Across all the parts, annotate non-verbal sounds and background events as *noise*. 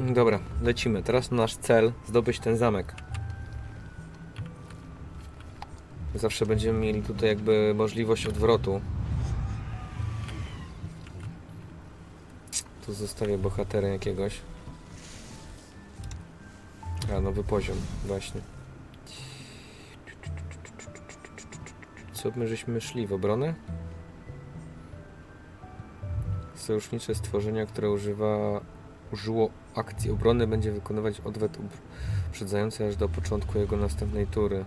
Dobra, lecimy. Teraz nasz cel zdobyć ten zamek. Zawsze będziemy mieli tutaj jakby możliwość odwrotu. Tu zostawię bohatera jakiegoś. A, nowy poziom, właśnie. Co my żeśmy szli w obronę? Sojusznicze stworzenia, które używa użyło akcji obrony, będzie wykonywać odwet uprzedzający aż do początku jego następnej tury.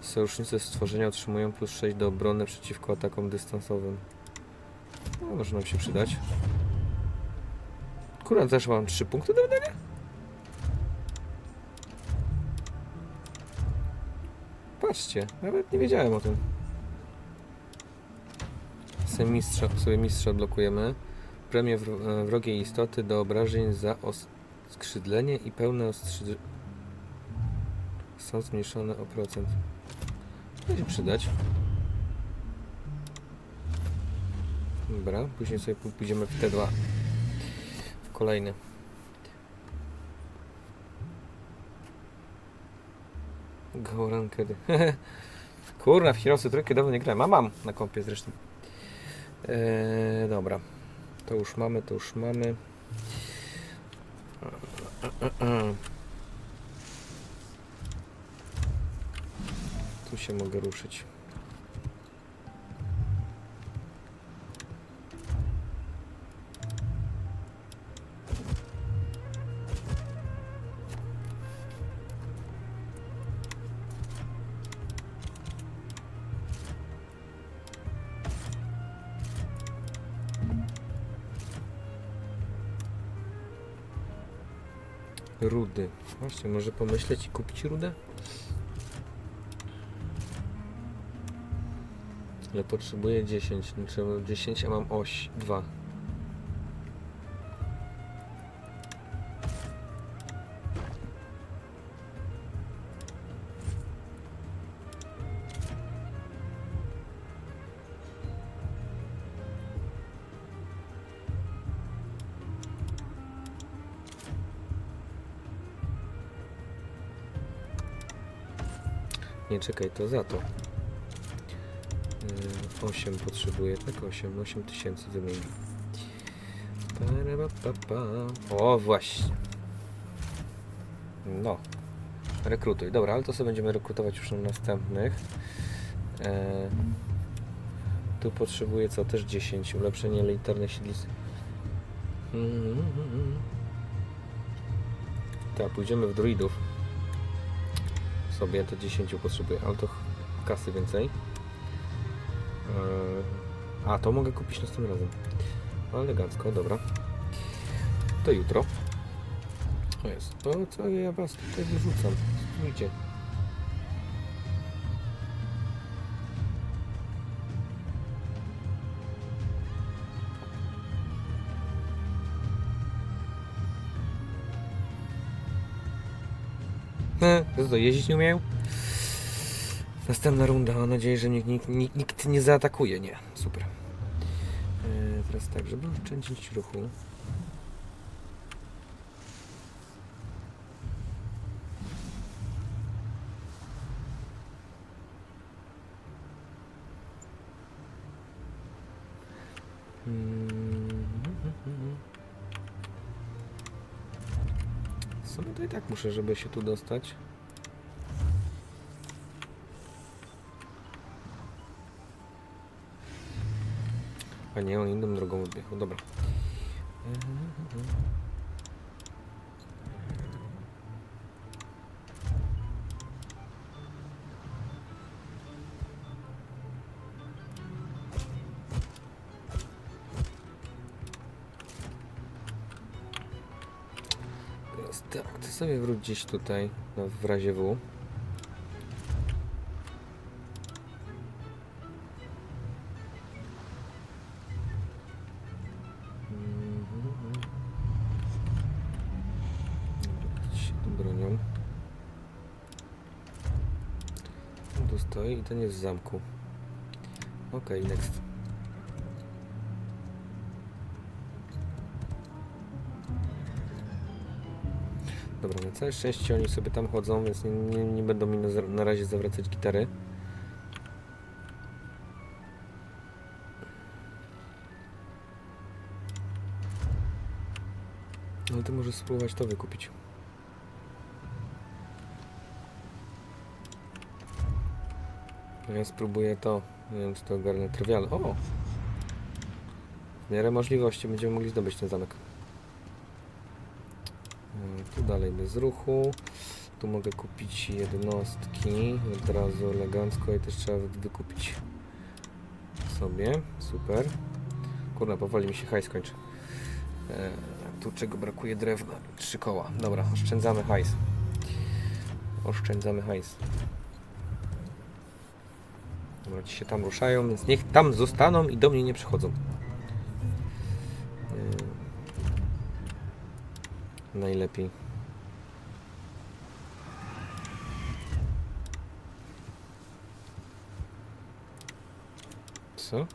Sojusznicy stworzenia otrzymują plus 6 do obrony przeciwko atakom dystansowym. No, może nam się przydać. Kurwa, też mam 3 punkty do wydania? Patrzcie, nawet nie wiedziałem o tym. Sobie sobie mistrza odblokujemy. Premię e, wrogiej istoty do obrażeń za skrzydlenie i pełne ostrzyże... Są zmniejszone o procent. Będzie przydać. Dobra, później sobie pó- pójdziemy w te dwa. W kolejny. Goran kiedy? *laughs* Kurna, w Heroesy trójkę dawno nie grałem. A mam na kompie zresztą. Eee, dobra. To już mamy, to już mamy. Tu się mogę ruszyć. Rudy. Właśnie, może pomyśleć i kupić rudę? Ale potrzebuję 10. Znaczy 10, a mam oś 2. Nie, czekaj, to za to. 8 potrzebuję, tak 8, 8 tysięcy wymieni. Parapapa. O, właśnie. No. Rekrutuj. Dobra, ale to sobie będziemy rekrutować już na następnych. E, tu potrzebuję co? Też 10. Ulepszenie elitarnych siedlisk. Mm, Tak, pójdziemy w druidów. Sobie to 10 potrzebuję, ale to kasy więcej. Eee, A, to mogę kupić następnym razem. Elegancko, dobra. To jutro. O jest. To co ja was tutaj wyrzucam? Stójcie. Co, jeździć nie umieją? Następna runda, mam nadzieję, że nikt, nikt, nikt, nikt nie zaatakuje. Nie, super. E, teraz tak, żeby oszczędzić ruchu. W sumie to i tak muszę, żeby się tu dostać. A nie, on inną drogą odjechał, dobra. Teraz tak, to sobie wróć gdzieś tutaj, no, w razie W. stoi i ten jest w zamku. Okej, next. Dobra, na całe szczęście oni sobie tam chodzą, więc nie, nie, nie będą mi na, na razie zawracać gitary. No to może spróbować to wykupić. Ja spróbuję to. Nie wiem, czy to ogarnę trywial. O! W miarę możliwości będziemy mogli zdobyć ten zamek. Mm, Tu dalej bez ruchu. Tu mogę kupić jednostki od razu elegancko i też trzeba wykupić sobie. Super. Kurna, powoli mi się hajs kończy. E, tu czego brakuje drewna? Trzy koła. Dobra, oszczędzamy hajs. Oszczędzamy hajs. Dobra, ci się tam ruszają, więc niech tam zostaną i do mnie nie przychodzą. Yy, Najlepiej. Co?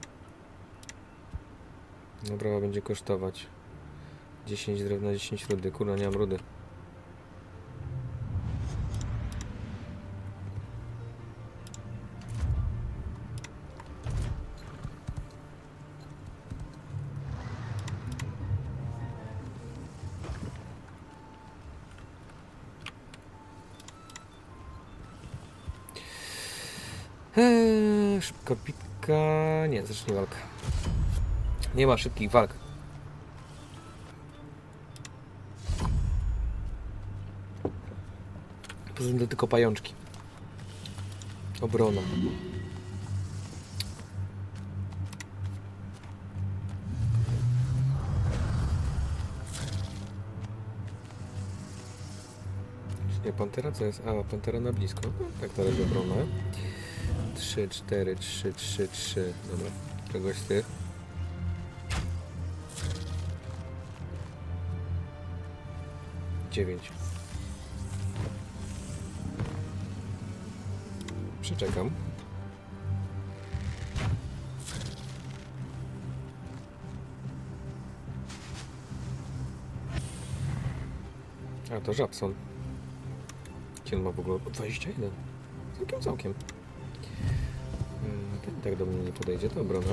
Dobra, będzie kosztować 10 drewna, 10 rudy. Kurwa, nie mam rudy. Eee, szybka bitka. Nie, zacznie walka. Nie ma szybkich walk. Poza tym tylko pajączki. Obrona. Nie, Pantera co jest? A, Pantera na blisko. No, tak na razie obrona. 3, 4, 3, 3, 3. Dobra, czegoś z tych. Dziewięć. Przeczekam. A to Żabson. On ma w ogóle 21? Całkiem, całkiem. Tak do mnie nie podejdzie, to obrona.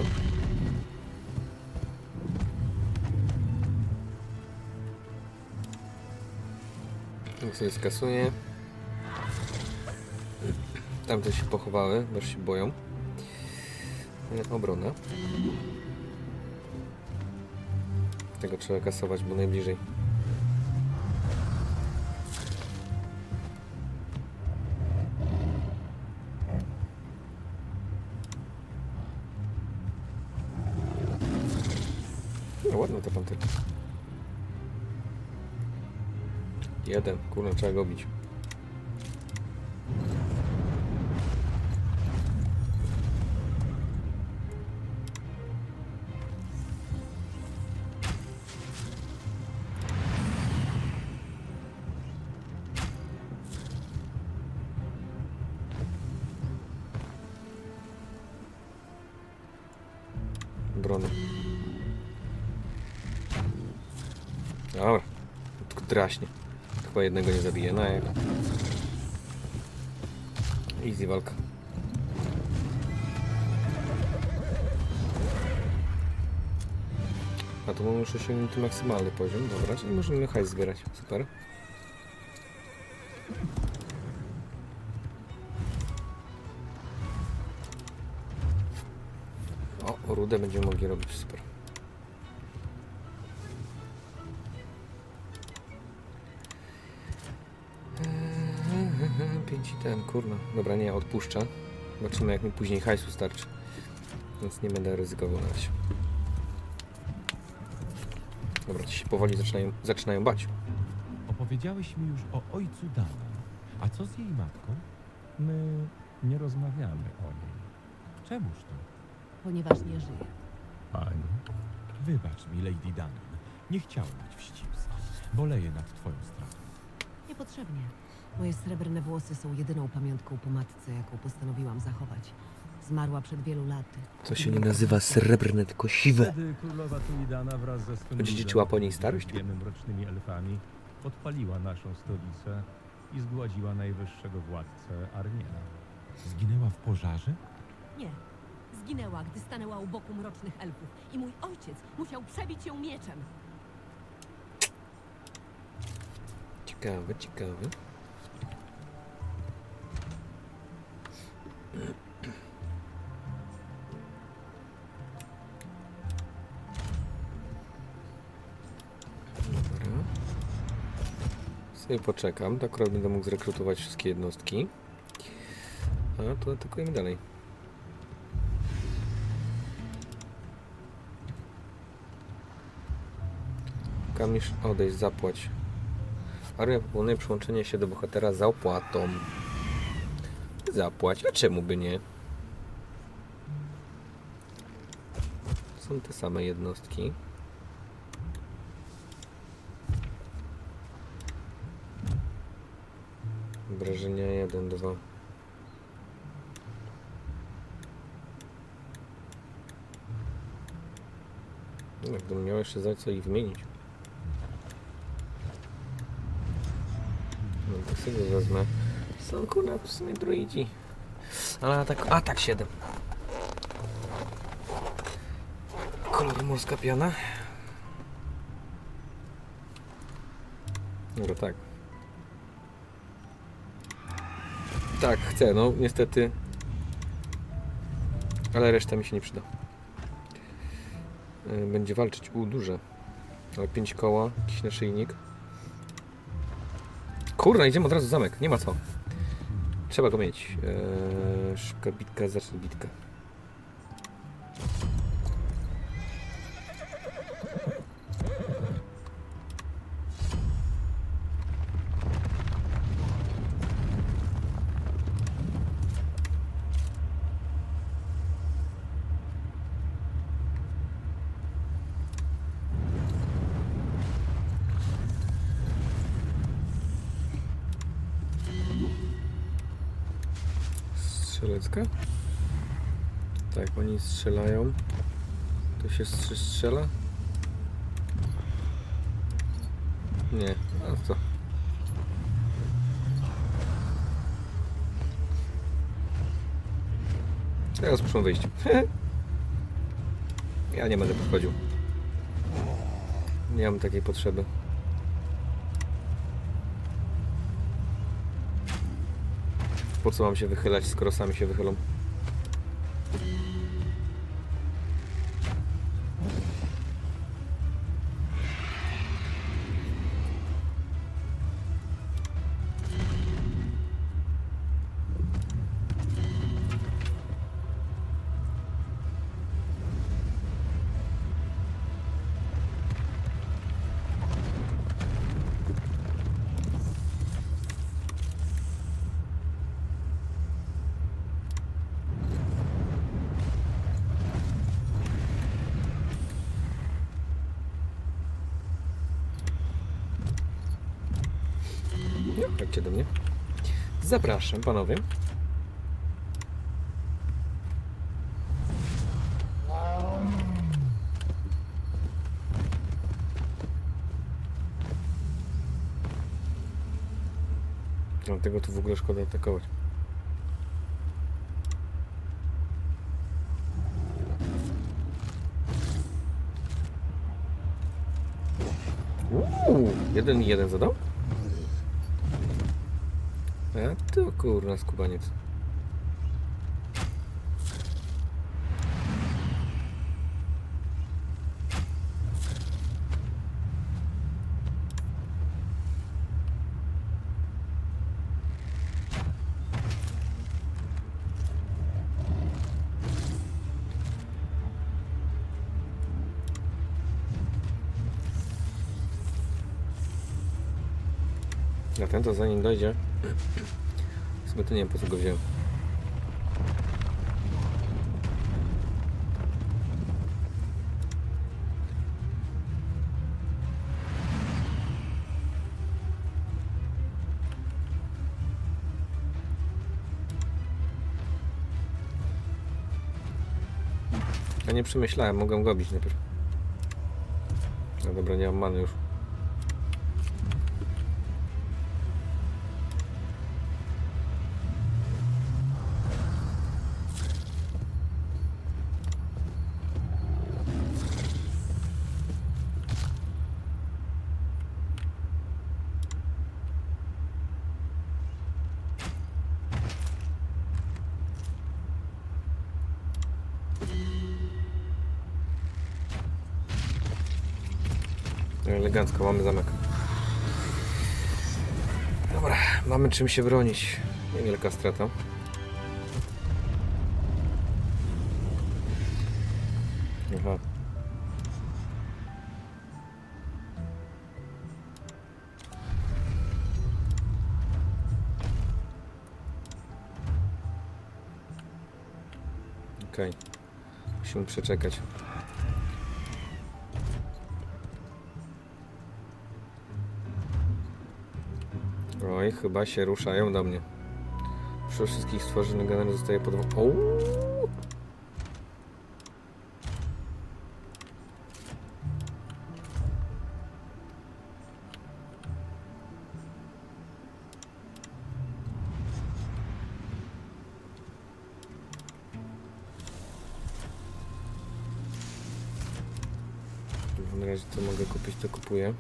Tak sobie skasuję. Tamte się pochowały, bo się boją. E, Obrona. Tego trzeba kasować, bo najbliżej. Jeden, kurna, trzeba go bić. Brony. Dobra. Draśnie. Chyba jednego nie zabije. No jak. Easy walka. A tu mamy już osiągnięty maksymalny poziom. Dobra, czyli możemy hajs zbierać. Super. O, rudę będziemy mogli robić. Super. Pięć i ten, kurna. Dobra, nie, odpuszczę. Zobaczymy, jak mi później hajsu starczy. Więc nie będę ryzykował na razie. Dobra, ci się powoli zaczynają, zaczynają bać. Opowiedziałeś mi już o ojcu Dana. A co z jej matką? My nie rozmawiamy o niej. Czemuż to? ponieważ nie żyje. Pani? Wybacz mi, Lady Dan. Nie chciałem być wścibski. Boleję nad twoją stratą. Niepotrzebnie. Moje srebrne włosy są jedyną pamiątką po matce, jaką postanowiłam zachować. Zmarła przed wielu laty. To się nie nazywa srebrne, tylko siwe. Wtedy królowa wraz ze swym Odziedziczyła po niej starość? Wiemy mrocznymi elfami podpaliła naszą stolicę i zgładziła najwyższego władcę Arniena. Zginęła w pożarze? Nie. Zginęła, gdy stanęła u boku mrocznych elfów i mój ojciec musiał przebić ją mieczem. Ciekawe, ciekawe. Sobie poczekam, tak akurat będę mógł zrekrutować wszystkie jednostki. A to atakujemy dalej. Kamisz, odejść, zapłać. Armia proponuje przyłączenie się do bohatera za opłatą. Zapłać, a czemu by nie? Są te same jednostki. Wrażenia 1, 2. No, Gdybym miał jeszcze za co ich wymienić. No to sobie wezmę. Są kurna w sumie druidzi. Ale atak, atak 7. Kolor morska piana. Dobra, tak. Tak, chcę, no niestety. Ale reszta mi się nie przyda. Y, Będzie walczyć. U, duże. Ale 5 koła, jakiś naszyjnik. Kurna, idziemy od razu zamek, nie ma co. Trzeba go mieć. Eee, szybka bitka, bitkę. Strzelecka? Tak, oni strzelają. To się strzela? Nie, a co? Teraz muszą wyjść. ja nie będę podchodził. Nie mam takiej potrzeby. Po co mam się wychylać, skoro sami się wychylą? Zapraszam, panowie. Dlatego tu w ogóle szkoda atakować. Uuu, jeden i jeden zadał? A to kurna skubaniec. A ten to zanim dojdzie. Sumie to nie wiem po co go wziąłem. Ja nie przemyślałem, mogłem go bić najpierw. No dobra, nie mam many już. Elegancko, mamy zamek. Dobra, mamy czym się bronić. Niewielka strata. Aha. Okej. Musimy przeczekać. Oj, chyba się ruszają do mnie. Przy wszystkich stworzonych generał zostaje pod... Ouu! W razie co mogę kupić, to kupuję.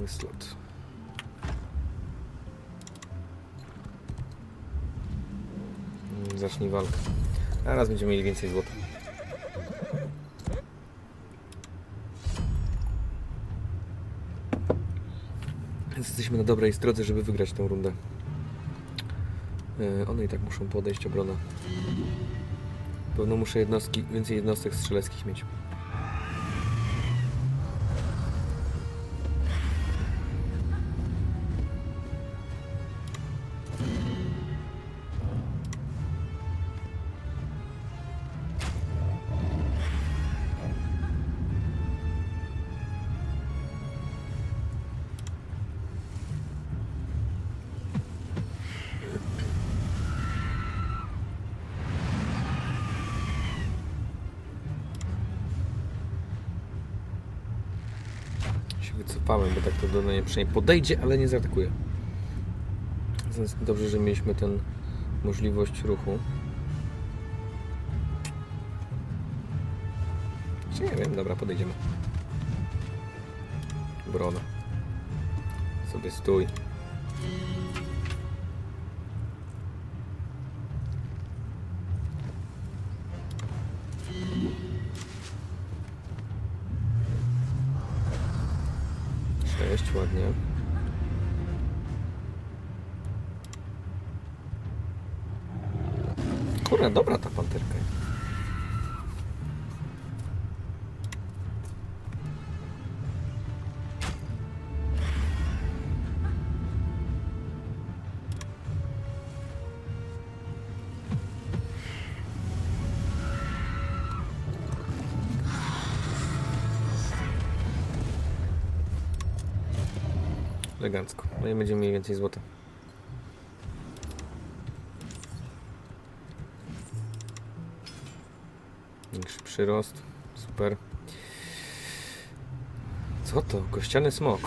Yy, Slot. Zacznij walkę. Teraz będziemy mieli więcej złota. Więc jesteśmy na dobrej drodze, żeby wygrać tę rundę. Yy, One i tak muszą podejść obrona. Pewno muszę jednostki, więcej jednostek strzeleckich mieć. Się wycofałem, bo tak to do mnie przynajmniej podejdzie, ale nie zaatakuje. Więc dobrze, że mieliśmy tę możliwość ruchu. Czy nie wiem, dobra, podejdziemy. Brona. Sobie stój. Ładnie. Kurde, dobra Elegancko. No i będziemy mieli więcej złota. Większy przyrost. Super. Co to? Kościany smok.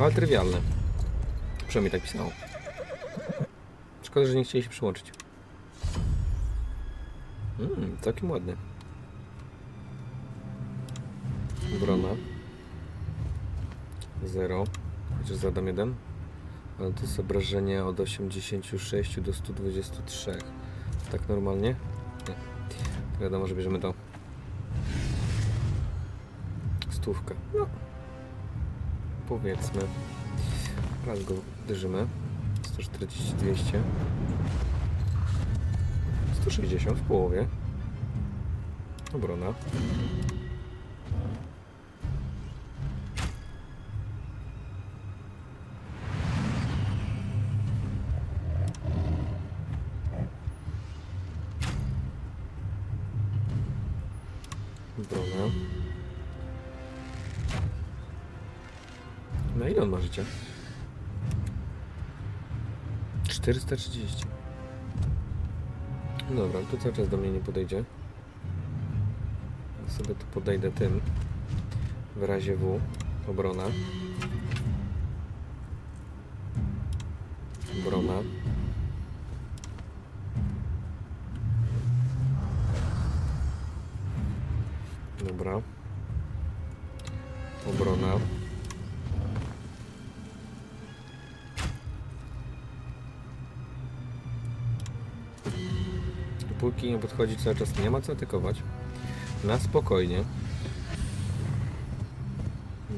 Ale trywialne. Przynajmniej tak pisało. Szkoda, że nie chcieli się przyłączyć. Mmm, całkiem ładny. Chociaż zadam jeden. Ale to jest obrażenie od 86 do 123. Tak normalnie? Nie. Wiadomo, że bierzemy to. Stówkę. No. Powiedzmy. Raz go uderzymy. 140, 200. 160 w połowie. Obrona. 430. Dobra, to cały czas do mnie nie podejdzie. Ja sobie tu podejdę tym. W razie W. Obrona. Obrona. Dobra. Obrona. Dopóki nie podchodzi cały czas, nie ma co atakować. Na spokojnie.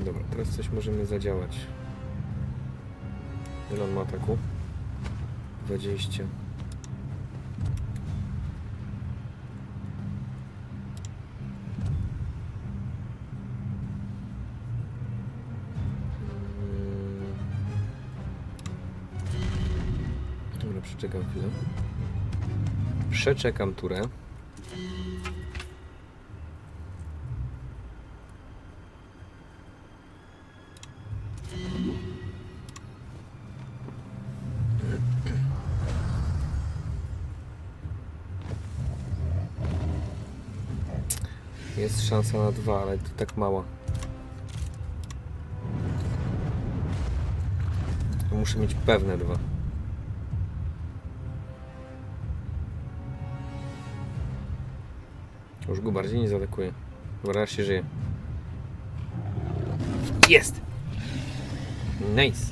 Dobra, teraz coś możemy zadziałać. Ile on ma ataku? 20. Mm. Dobra, przeczekam chwilę. Przeczekam turę. Jest szansa na dwa, ale to tak mała. Muszę mieć pewne dwa. Już go bardziej nie zaatakuje. Dobra, raz się żyje. Jest! Nice!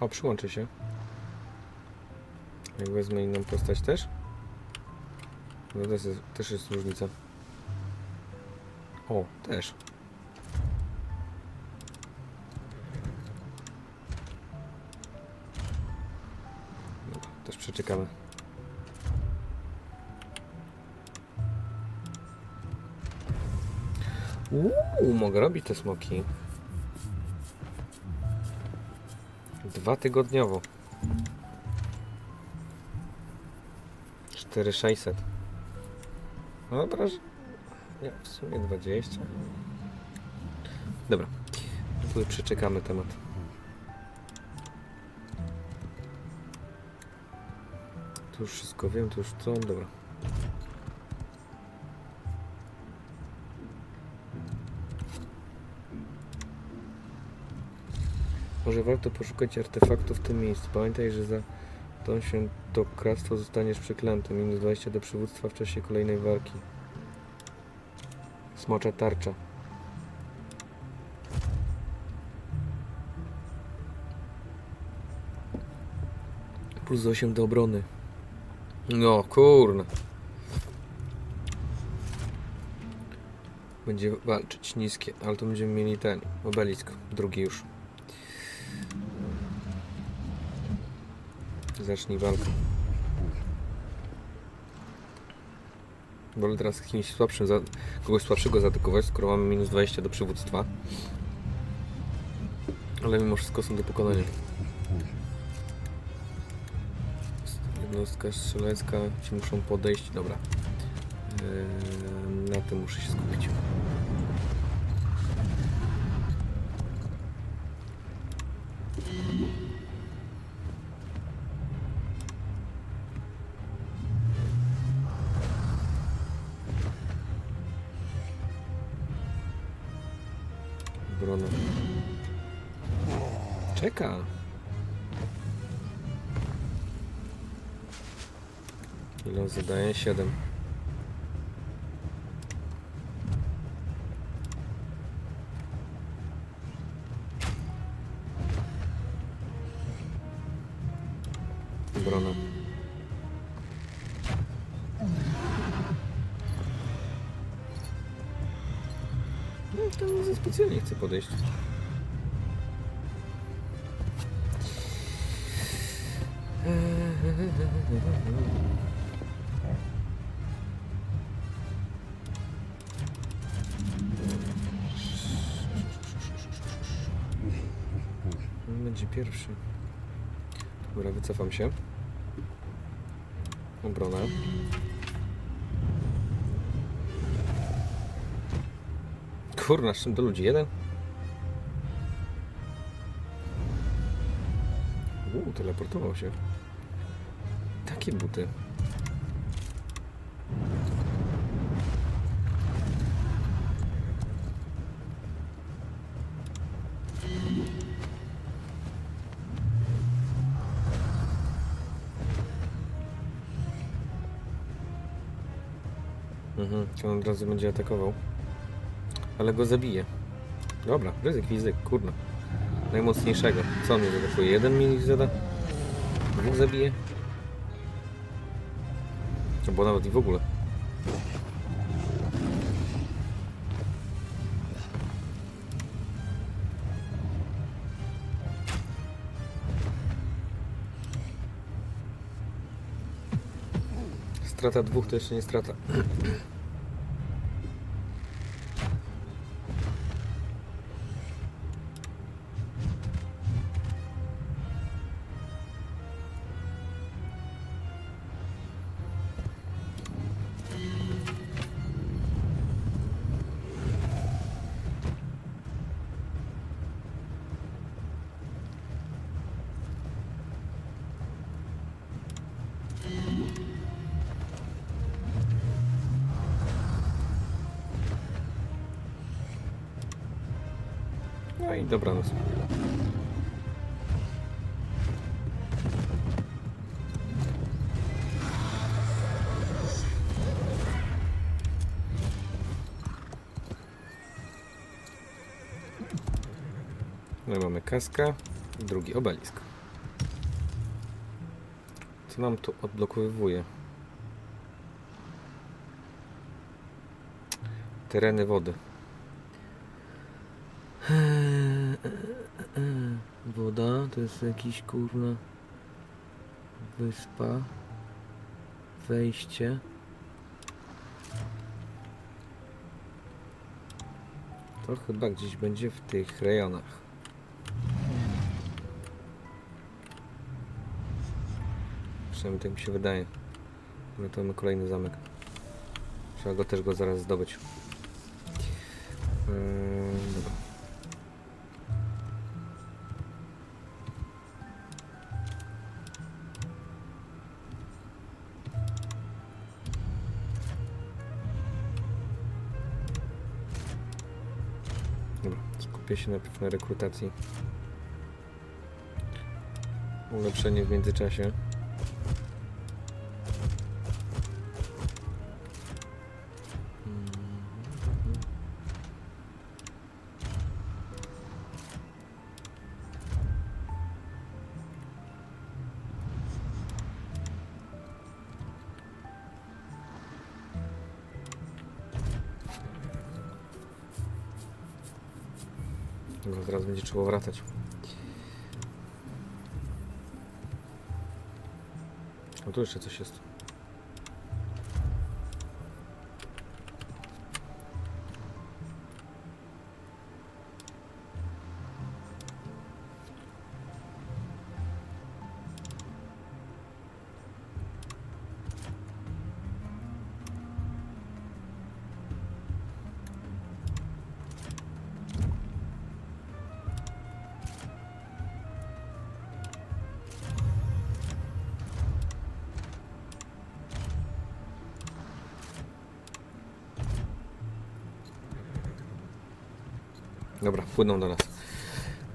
O, przyłączy się. Jak wezmę inną postać też? No też jest, też jest różnica. O, też. Też przeczekamy. Uuu, mogę robić te smoki. Dwa tygodniowo. 4600. No dobra, że... Nie, w sumie 20. Dobra. Przeczekamy temat. Tu już wszystko wiem, tu już co? Dobra. Może warto poszukać artefaktów w tym miejscu. Pamiętaj, że za to świętokradztwo zostaniesz przeklęty. Minus 20 do przywództwa w czasie kolejnej walki. Smocza tarcza. Plus 8 do obrony. No kurna. Będzie walczyć niskie, ale to będziemy mieli ten obelisk, drugi już. Zacznij walkę. Wolę teraz kimś słabszym, za, kogoś słabszego zaatakować, skoro mamy minus 20 do przywództwa. Ale mimo wszystko są do pokonania. Jednostka strzelecka, ci muszą podejść, dobra. Eee, na tym muszę się skupić. Obrona. Czeka. Ile on zadaje? 7. chcę podejść. Będzie pierwszy. Dobra, wycofam się. Obrona. Kurna, z czym do ludzi? Jeden? Uuu, teleportował się. Takie buty. Mhm, to on od razu będzie atakował. Ale go zabije. Dobra, ryzyk fizyk, kurna. najmocniejszego. Co on mnie zaatakuje? Jeden mi zada? Dwóch zabije? Albo nawet i w ogóle. Strata dwóch to jeszcze nie strata. Dobranoc. No mamy kaskę i drugi obelisk. Co nam tu odblokowuje? Tereny wody. To jest jakiś kurna wyspa. Wejście. To chyba gdzieś będzie w tych rejonach. Przynajmniej tak mi się wydaje. No to mamy kolejny zamek. Trzeba go też go zaraz zdobyć. Yy, skupię się najpierw na rekrutacji. Ulepszenie w międzyczasie. Zaraz będzie trzeba wracać. O, tu jeszcze coś jest. Dobra, płyną do nas.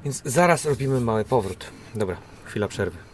Więc zaraz robimy mały powrót. Dobra, chwila przerwy.